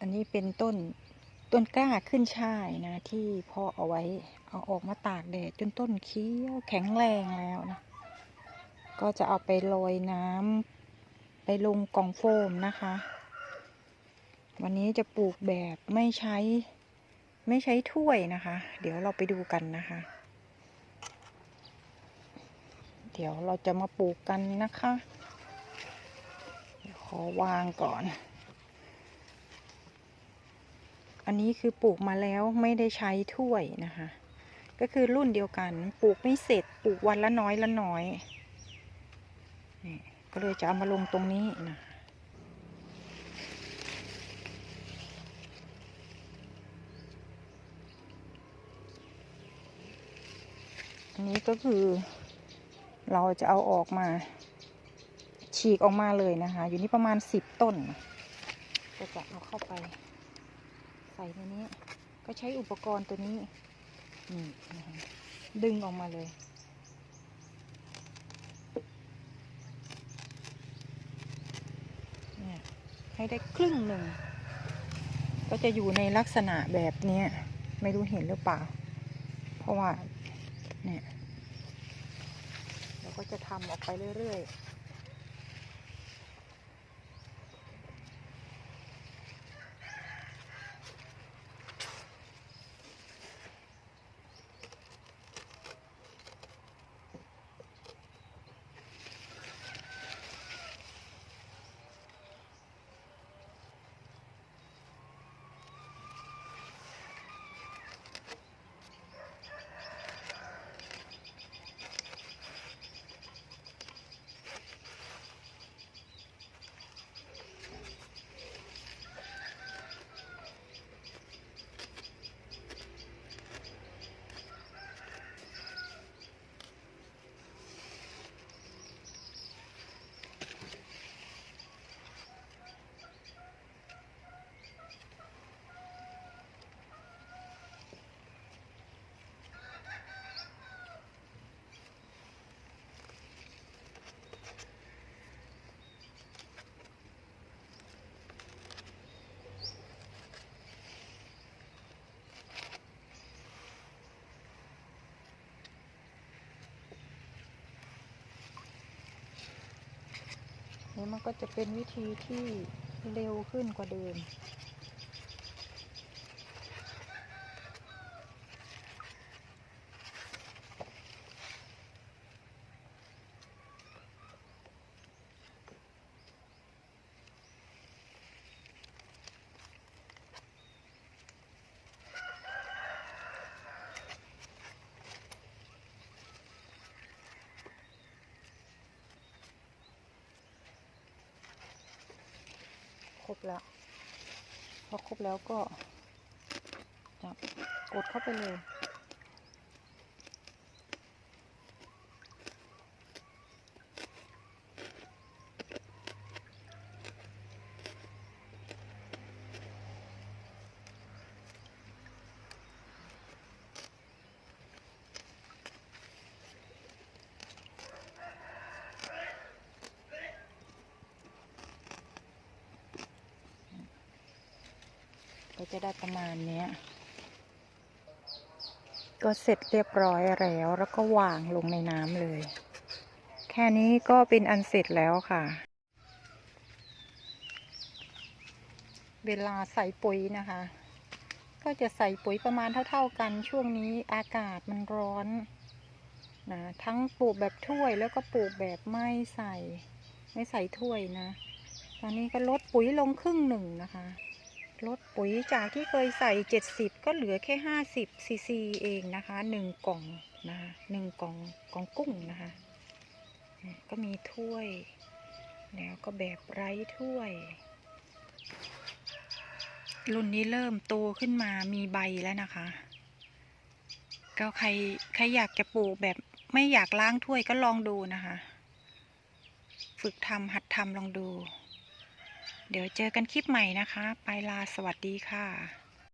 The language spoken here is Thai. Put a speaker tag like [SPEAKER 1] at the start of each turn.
[SPEAKER 1] อันนี้เป็นต้นต้นกล้าขึ้นช่ายนะ ที่เพาะเอาไว้เอาออกมาตากแดดจนต้นเขียวแข็งแรงแล้วนะ ก็จะเอาไปโรยน้ำไปลงกล่องโฟมนะคะ วันนี้จะปลูกแบบไม่ใช้ ไม่ใช้ถ้วยนะคะ เดี๋ยวเราไปดูกันนะคะ เดี๋ยวเราจะมาปลูกกันนะคะขอวางก่อน อันนี้คือปลูกมาแล้วไม่ได้ใช้ถ้วยนะคะ ก็คือรุ่นเดียวกัน ปลูกไม่เสร็จ ปลูกวันละน้อยละน้อยนี่ก็เลยจะเอามาลงตรงนี้นะอันนี้ก็คือเราจะเอาออกมา ฉีกออกมาเลยนะคะ อยู่นี่ประมาณสิบต้น ก็จะเอาเข้าไป ใส่ในนี้ ก็ใช้อุปกรณ์ตัวนี้นี่นะคะดึงออกมาเลย ให้ได้ครึ่งหนึ่ง ก็จะอยู่ในลักษณะแบบนี้ ไม่รู้เห็นหรือเปล่า เพราะว่าเนี่ยเราก็จะทำออกไปเรื่อยๆ นี่มันก็จะเป็นวิธีที่เร็วขึ้นกว่าเดิม ครบแล้ว พอครบแล้วก็จับกดเข้าไปเลย ก็จะได้ประมาณนี้ก็เสร็จเรียบร้อยแล้วแล้วก็วางลงในน้ำเลย แค่นี้ก็เป็นอันเสร็จแล้วค่ะ เวลาใส่ปุ๋ยนะคะ ก็จะใส่ปุ๋ยประมาณเท่า ๆกันช่วงนี้อากาศมันร้อนนะทั้งปลูกแบบถ้วยแล้วก็ปลูกแบบไม่ใส่ ไม่ใส่ถ้วยนะ ตอนนี้ก็ลดปุ๋ยลงครึ่งหนึ่งนะคะ ลดปุ๋ยจากที่เคยใส่ 70 ก็เหลือแค่ 50ซีซีเองนะคะหนึ่งกล่องนะคะหนึ่งกล่องกล่องกุ้งนะคะ ก็มีถ้วย แล้วก็แบบไร้ถ้วย รุ่นนี้เริ่มโตขึ้นมามีใบแล้วนะคะ ก็ใครใครอยากจะปลูกแบบไม่อยากล้างถ้วยก็ลองดูนะคะ ฝึกทำหัดทำลองดู เดี๋ยวเจอกันคลิปใหม่นะคะ ไปลาสวัสดีค่ะ